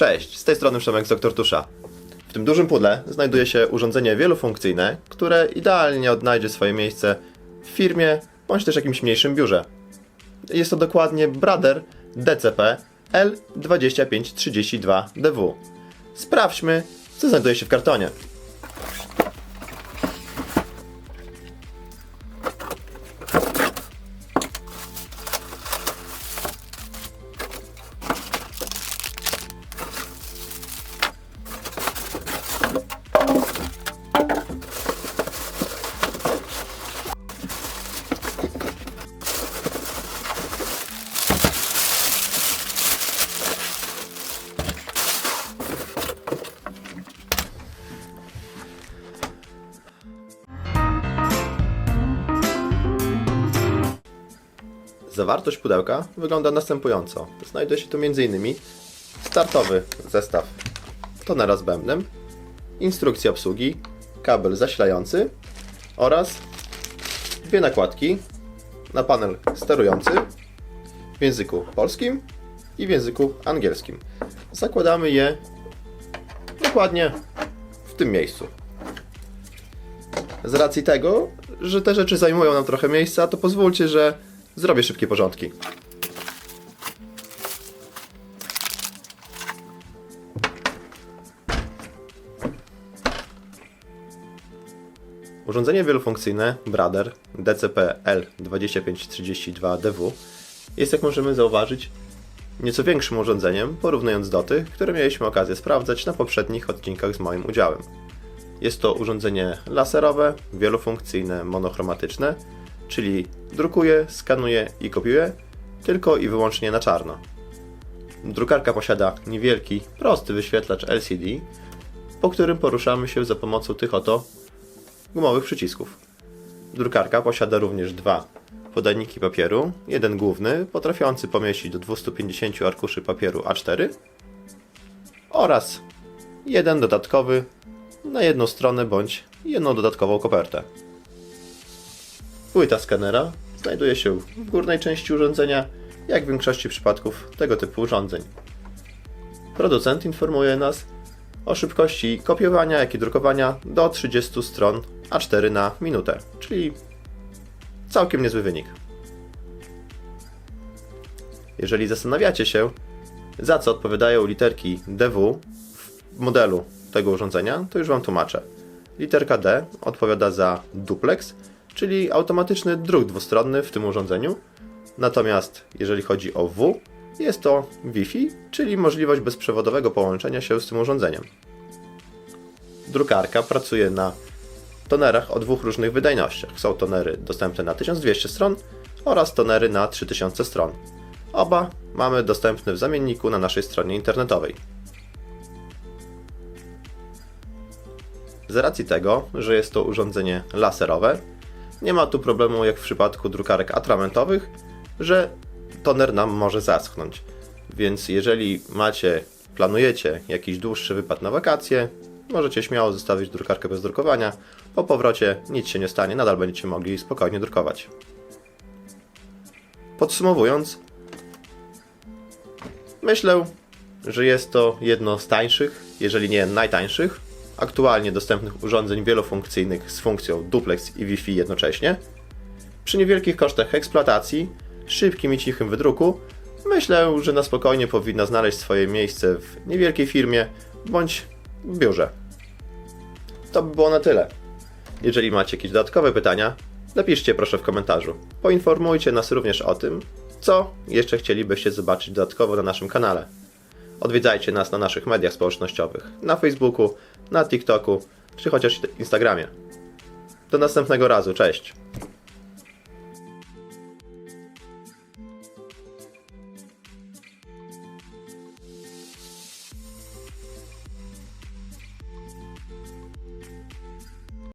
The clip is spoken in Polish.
Cześć, z tej strony Przemek z Dr. Tusza. W tym dużym pudle znajduje się urządzenie wielofunkcyjne, które idealnie odnajdzie swoje miejsce w firmie bądź też jakimś mniejszym biurze. Jest to dokładnie Brother DCP L2532DW. Sprawdźmy, co znajduje się w kartonie. Zawartość pudełka wygląda następująco. Znajduje się tu m.in. startowy zestaw tonera z bębnem, instrukcja obsługi, kabel zasilający oraz dwie nakładki na panel sterujący w języku polskim i w języku angielskim. Zakładamy je dokładnie w tym miejscu. Z racji tego, że te rzeczy zajmują nam trochę miejsca, to pozwólcie, że zrobię szybkie porządki. Urządzenie wielofunkcyjne Brother DCP-L2532DW jest, jak możemy zauważyć, nieco większym urządzeniem, porównując do tych, które mieliśmy okazję sprawdzać na poprzednich odcinkach z moim udziałem. Jest to urządzenie laserowe, wielofunkcyjne, monochromatyczne, czyli drukuje, skanuje i kopiuje tylko i wyłącznie na czarno. Drukarka posiada niewielki, prosty wyświetlacz LCD, po którym poruszamy się za pomocą tych oto gumowych przycisków. Drukarka posiada również dwa podajniki papieru, jeden główny, potrafiący pomieścić do 250 arkuszy papieru A4 oraz jeden dodatkowy na jedną stronę bądź jedną dodatkową kopertę. Płyta skanera znajduje się w górnej części urządzenia, jak w większości przypadków tego typu urządzeń. Producent informuje nas o szybkości kopiowania, jak i drukowania do 30 stron A4 na minutę, czyli całkiem niezły wynik. Jeżeli zastanawiacie się, za co odpowiadają literki DW w modelu tego urządzenia, to już Wam tłumaczę. Literka D odpowiada za duplex, czyli automatyczny druk dwustronny w tym urządzeniu. Natomiast jeżeli chodzi o W, jest to Wi-Fi, czyli możliwość bezprzewodowego połączenia się z tym urządzeniem. Drukarka pracuje na tonerach o dwóch różnych wydajnościach. Są tonery dostępne na 1200 stron oraz tonery na 3000 stron. Oba mamy dostępne w zamienniku na naszej stronie internetowej. Z racji tego, że jest to urządzenie laserowe, nie ma tu problemu jak w przypadku drukarek atramentowych, że toner nam może zaschnąć. Więc jeżeli macie, planujecie jakiś dłuższy wypad na wakacje, możecie śmiało zostawić drukarkę bez drukowania. Po powrocie nic się nie stanie, nadal będziecie mogli spokojnie drukować. Podsumowując, myślę, że jest to jedno z tańszych, jeżeli nie najtańszych, aktualnie dostępnych urządzeń wielofunkcyjnych z funkcją duplex i Wi-Fi jednocześnie. Przy niewielkich kosztach eksploatacji, szybkim i cichym wydruku, myślę, że na spokojnie powinna znaleźć swoje miejsce w niewielkiej firmie bądź biurze. To by było na tyle. Jeżeli macie jakieś dodatkowe pytania, napiszcie proszę w komentarzu. Poinformujcie nas również o tym, co jeszcze chcielibyście zobaczyć dodatkowo na naszym kanale. Odwiedzajcie nas na naszych mediach społecznościowych, na Facebooku, na TikToku, czy chociaż Instagramie. Do następnego razu, cześć!